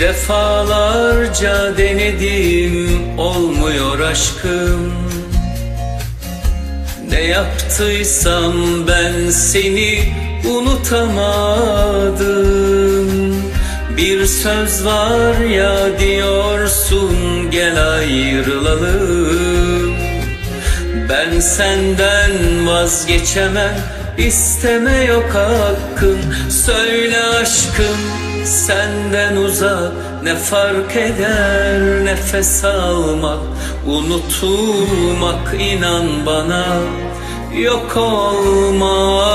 Defalarca denedim olmuyor aşkım. Ne yaptıysam ben seni unutamadım. Bir söz var ya diyorsun gel ayrılalım. Ben senden vazgeçemem isteme yok hakkım. Söyle aşkım senden uzak ne fark eder nefes almak? Unutulmak inan bana. Yok olmak.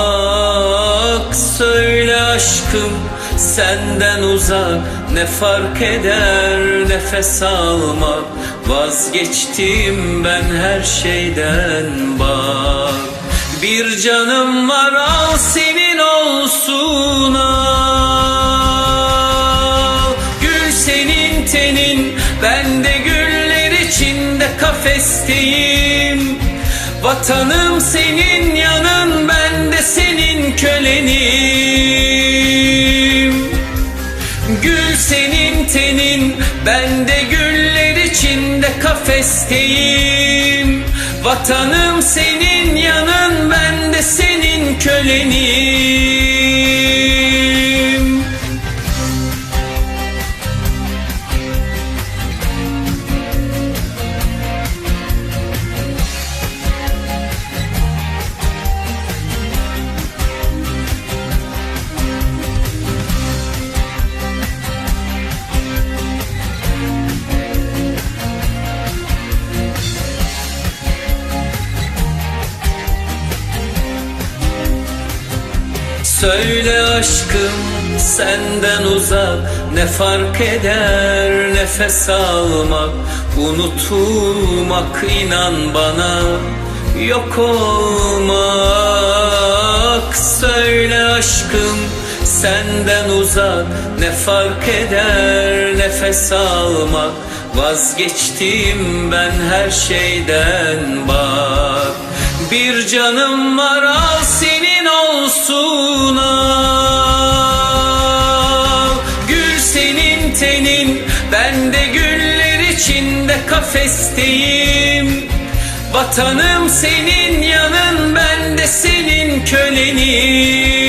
Söyle aşkım senden uzak ne fark eder nefes almak? Vazgeçtim ben her şeyden bak. Bir canım var al ben de güller içinde kafesteyim. Vatanım senin yanın ben de senin kölenim. Gül senin tenin ben de güller içinde kafesteyim. Vatanım senin yanın ben de senin kölenim Söyle aşkım senden uzak. Ne fark eder nefes almak? Unutulmak inan bana. Yok olmak. Söyle aşkım senden uzak. Ne fark eder nefes almak? Vazgeçtim ben her şeyden bak bir canım var al senin olsun al. Gül senin tenin ben de güller içinde kafesteyim. Vatanım senin yanın ben de senin kölenim.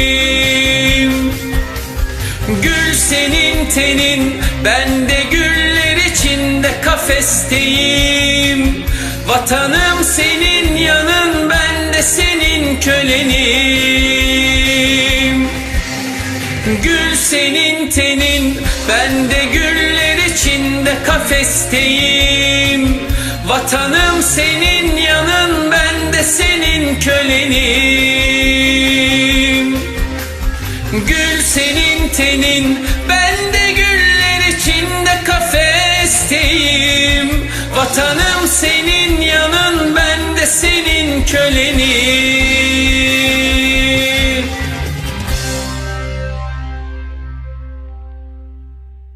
Gül senin tenin ben de güller içinde kafesteyim. Vatanım senin kölenim. Gül senin tenin ben de güller içinde kafesteyim. Vatanım senin yanın ben de senin kölenim. Gül senin tenin ben de güller içinde kafesteyim. Vatanım senin yanın ben de senin kölenim